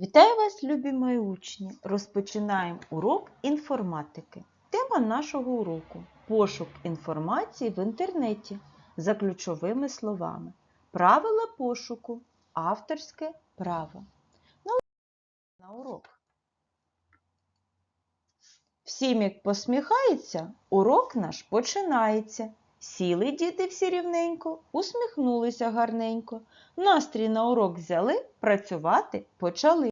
Вітаю вас, любі мої учні! Розпочинаємо урок інформатики. Тема нашого уроку пошук інформації в інтернеті за ключовими словами. Правила пошуку. Авторське право. Ну, на урок. Всім, як посміхається, урок наш починається. Сіли діти всі рівненько, усміхнулися гарненько. Настрій на урок взяли, працювати почали.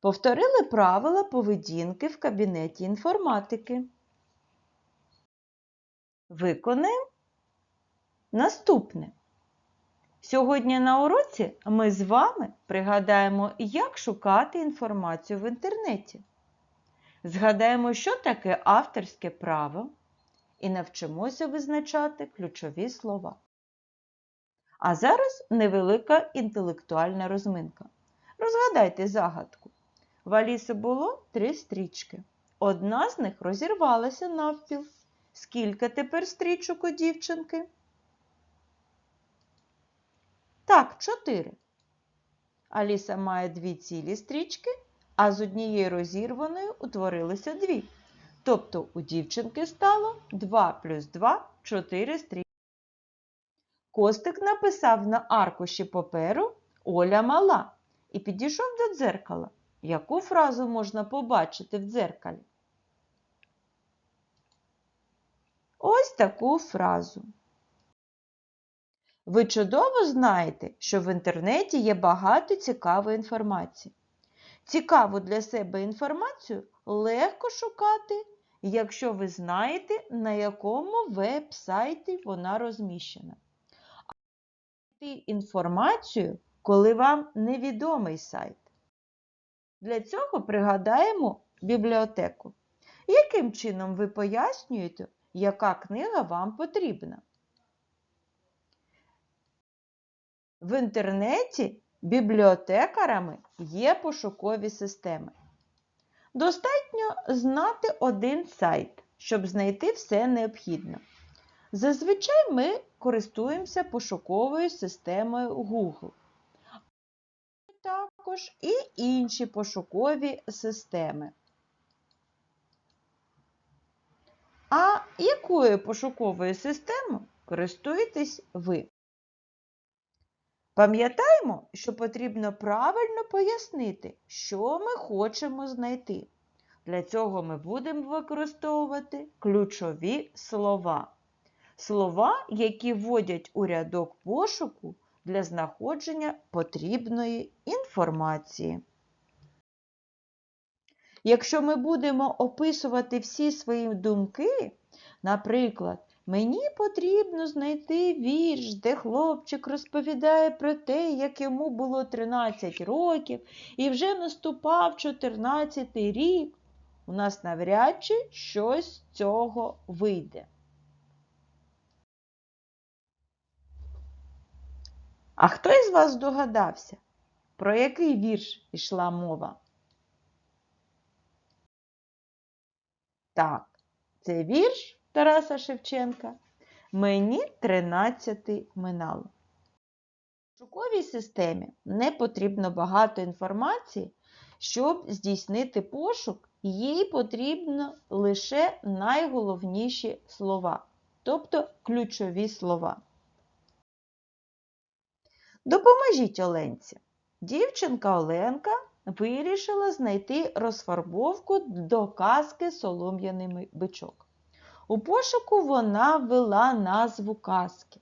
Повторили правила поведінки в кабінеті інформатики. Виконаємо наступне. Сьогодні на уроці ми з вами пригадаємо, як шукати інформацію в інтернеті. Згадаємо, що таке авторське право, і навчимося визначати ключові слова. А зараз невелика інтелектуальна розминка. Розгадайте загадку. В Аліси було три стрічки. Одна з них розірвалася навпіл. Скільки тепер стрічок у дівчинки? Так, чотири. Аліса має дві цілі стрічки, а з однієї розірваної утворилося дві. Тобто у дівчинки стало 2 плюс 2 – 4 стрічки. Костик написав на аркуші паперу Оля мала і підійшов до дзеркала. Яку фразу можна побачити в дзеркалі? Ось таку фразу. Ви чудово знаєте, що в інтернеті є багато цікавої інформації. Цікаву для себе інформацію легко шукати, якщо ви знаєте, на якому веб-сайті вона розміщена. А інформацію, коли вам невідомий сайт. Для цього пригадаємо бібліотеку. Яким чином ви пояснюєте, яка книга вам потрібна? В інтернеті бібліотекарами є пошукові системи. Достатньо знати один сайт, щоб знайти все необхідне. Зазвичай ми користуємося пошуковою системою Google. Також і інші пошукові системи. А якою пошуковою системою користуєтесь ви? Пам'ятаємо, що потрібно правильно пояснити, що ми хочемо знайти. Для цього ми будемо використовувати ключові слова. Слова, які вводять у рядок пошуку для знаходження потрібної інформації. Якщо ми будемо описувати всі свої думки, наприклад, Мені потрібно знайти вірш, де хлопчик розповідає про те, як йому було 13 років і вже наступав 14 рік. У нас навряд чи щось з цього вийде. А хто із вас здогадався, про який вірш йшла мова? Так, це вірш Тараса Шевченка. Мені 13 минало. В шуковій системі не потрібно багато інформації, щоб здійснити пошук, їй потрібно лише найголовніші слова, тобто ключові слова. Допоможіть Оленці. Дівчинка Оленка вирішила знайти розфарбовку до казки солом'яний бичок. У пошуку вона ввела назву казки.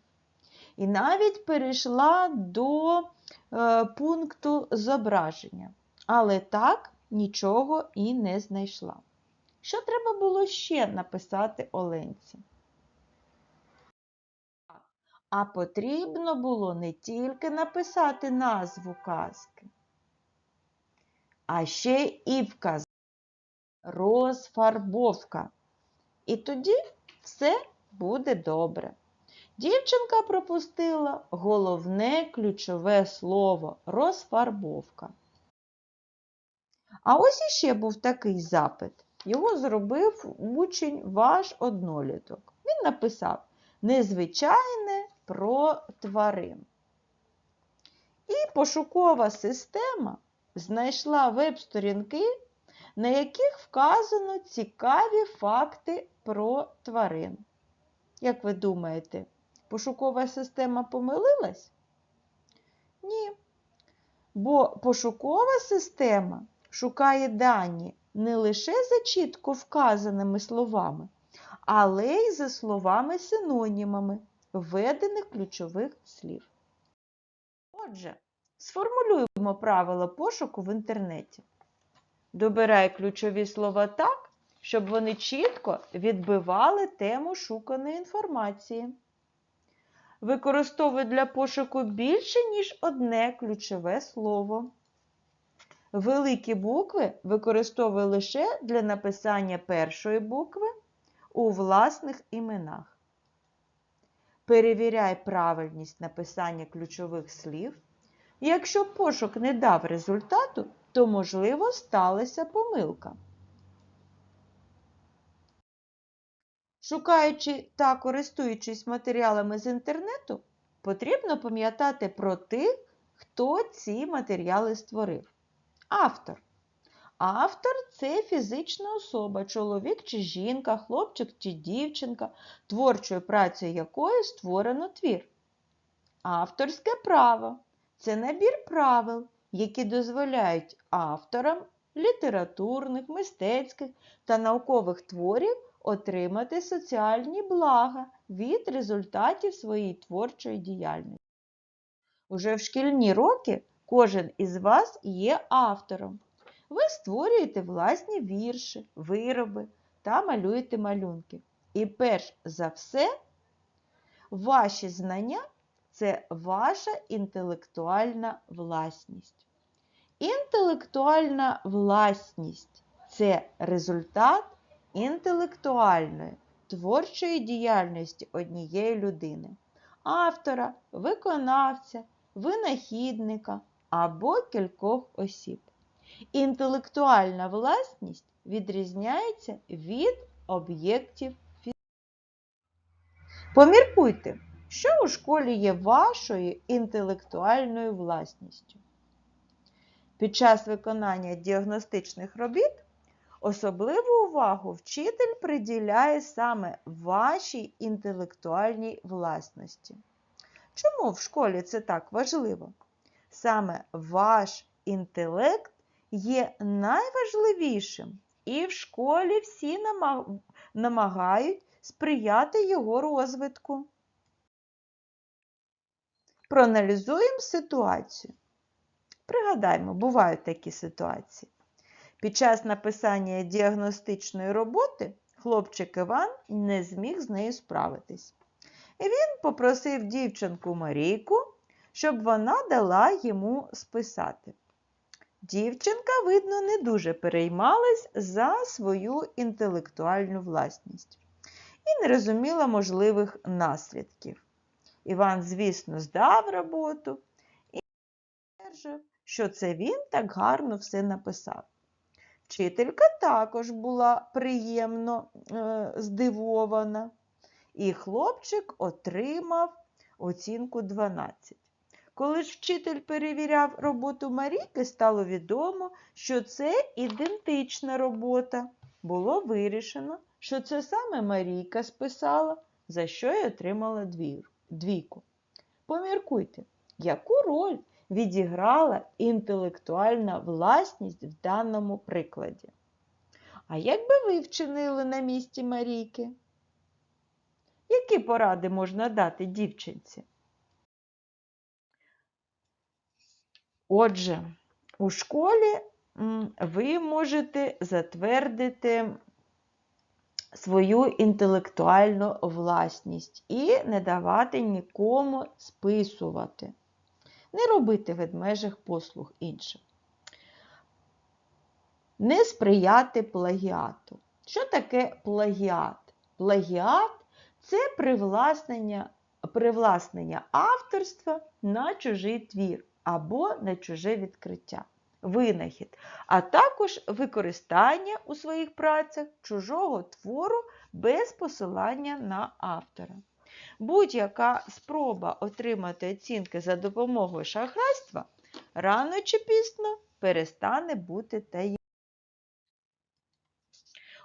І навіть перейшла до е, пункту зображення. Але так нічого і не знайшла. Що треба було ще написати Оленці? А потрібно було не тільки написати назву казки, а ще і вказати розфарбовка. І тоді все буде добре. Дівчинка пропустила головне ключове слово розфарбовка. А ось іще був такий запит. Його зробив учень ваш одноліток. Він написав незвичайне про тварин. І пошукова система знайшла веб-сторінки, на яких вказано цікаві факти про тварин. Як ви думаєте, пошукова система помилилась? Ні. Бо пошукова система шукає дані не лише за чітко вказаними словами, але й за словами-синонімами введених ключових слів. Отже, сформулюємо правила пошуку в інтернеті. Добирай ключові слова так, щоб вони чітко відбивали тему шуканої інформації. Використовуй для пошуку більше, ніж одне ключове слово. Великі букви використовуй лише для написання першої букви у власних іменах. Перевіряй правильність написання ключових слів. Якщо пошук не дав результату, то, можливо, сталася помилка. Шукаючи та користуючись матеріалами з інтернету, потрібно пам'ятати про тих, хто ці матеріали створив. Автор. Автор це фізична особа, чоловік чи жінка, хлопчик чи дівчинка, творчою працею якої створено твір. Авторське право це набір правил, які дозволяють авторам літературних, мистецьких та наукових творів отримати соціальні блага від результатів своєї творчої діяльності. Уже в шкільні роки кожен із вас є автором. Ви створюєте власні вірші, вироби та малюєте малюнки. І перш за все, ваші знання це ваша інтелектуальна власність. Інтелектуальна власність це результат інтелектуальної творчої діяльності однієї людини, автора, виконавця, винахідника або кількох осіб. Інтелектуальна власність відрізняється від об'єктів фізики. Поміркуйте, що у школі є вашою інтелектуальною власністю. Під час виконання діагностичних робіт особливу увагу вчитель приділяє саме вашій інтелектуальній власності. Чому в школі це так важливо? Саме ваш інтелект є найважливішим, і в школі всі намагають сприяти його розвитку. Проаналізуємо ситуацію. Пригадаймо, бувають такі ситуації. Під час написання діагностичної роботи хлопчик Іван не зміг з нею справитись. І він попросив дівчинку Марійку, щоб вона дала йому списати. Дівчинка, видно, не дуже переймалась за свою інтелектуальну власність і не розуміла можливих наслідків. Іван, звісно, здав роботу і стверджував, що це він так гарно все написав. Вчителька також була приємно е, здивована, і хлопчик отримав оцінку 12. Коли ж вчитель перевіряв роботу Марійки, стало відомо, що це ідентична робота. Було вирішено, що це саме Марійка списала, за що й отримала двійку. Поміркуйте, яку роль відіграла інтелектуальна власність в даному прикладі. А як би ви вчинили на місці Марійки? Які поради можна дати дівчинці? Отже, у школі ви можете затвердити свою інтелектуальну власність і не давати нікому списувати. Не робити ведмежих послуг іншим. Не сприяти плагіату. Що таке плагіат? Плагіат це привласнення, привласнення авторства на чужий твір або на чуже відкриття, винахід, а також використання у своїх працях чужого твору без посилання на автора. Будь-яка спроба отримати оцінки за допомогою шахрайства рано чи пізно перестане бути таємничою.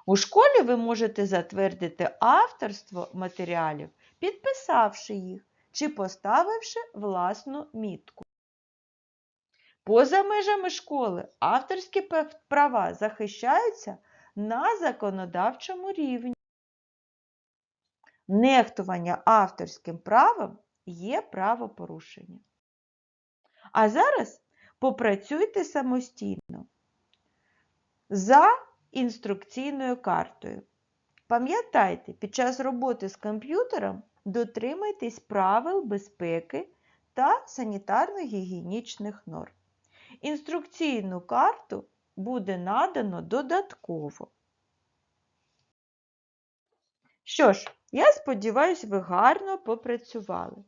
У школі ви можете затвердити авторство матеріалів, підписавши їх чи поставивши власну мітку. Поза межами школи авторські права захищаються на законодавчому рівні. Нехтування авторським правом є правопорушення. А зараз попрацюйте самостійно за інструкційною картою. Пам'ятайте, під час роботи з комп'ютером дотримайтесь правил безпеки та санітарно-гігієнічних норм. Інструкційну карту буде надано додатково. Що ж, я сподіваюся, ви гарно попрацювали.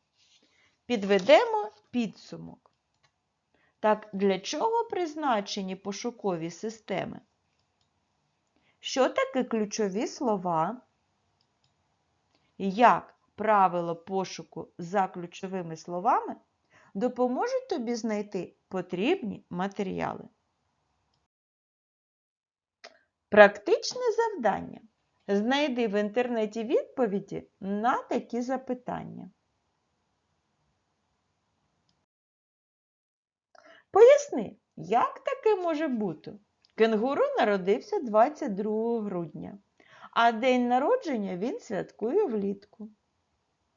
Підведемо підсумок. Так, для чого призначені пошукові системи? Що таке ключові слова? Як правило пошуку за ключовими словами допоможуть тобі знайти потрібні матеріали? Практичне завдання. Знайди в інтернеті відповіді на такі запитання. Поясни, як таке може бути? Кенгуру народився 22 грудня, а день народження він святкує влітку.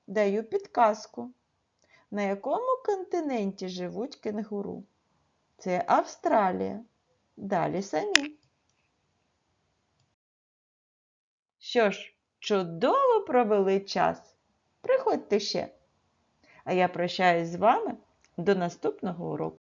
Даю підказку. На якому континенті живуть кенгуру? Це Австралія. Далі самі. Що ж, чудово провели час. Приходьте ще. А я прощаюсь з вами до наступного уроку.